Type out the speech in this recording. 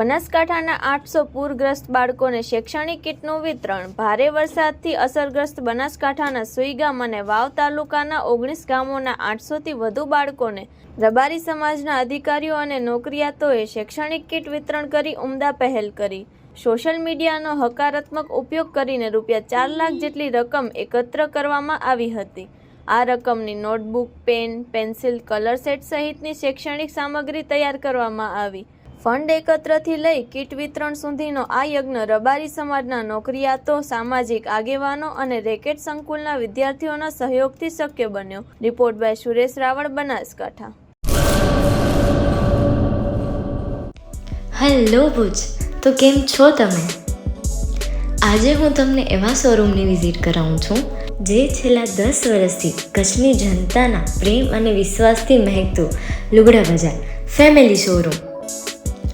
બનાસકાંઠાના આઠસો પૂરગ્રસ્ત બાળકોને શૈક્ષણિક કીટનું વિતરણ, ભારે વરસાદથી અસરગ્રસ્ત બનાસકાંઠાના સુઈ ગામ અને વાવ તાલુકાના ઓગણીસ ગામોના આઠસોથી વધુ બાળકોને રબારી સમાજના અધિકારીઓ અને નોકરિયાતોએ શૈક્ષણિક કીટ વિતરણ કરી ઉમદા પહેલ કરી. સોશિયલ મીડિયાનો હકારાત્મક ઉપયોગ કરીને રૂપિયા ચાર લાખ જેટલી રકમ એકત્ર કરવામાં આવી હતી. આ રકમની notebook, pen, pencil, colour set સહિતની શૈક્ષણિક સામગ્રી તૈયાર કરવામાં આવી. ફંડ એકત્રથી લઈ કીટ વિતરણ સુધીનો આ યજ્ઞ રબારી સમાજના નોકરિયાતો, સામાજિક આગેવાનો અને રેકેટ સંકુલના વિદ્યાર્થીઓના સહયોગથી શક્ય બન્યો. Report by Suresh Raval, Banaskantha. Hello Bhuj, તો કેમ છો તમે? આજે હું તમને એવા શોરૂમની વિઝિટ કરાવું છું, જે છેલ્લા દસ વર્ષથી કચ્છની જનતાના પ્રેમ અને વિશ્વાસથી મહેકતું લુગડા બજાર, ફેમિલી શોરૂમ.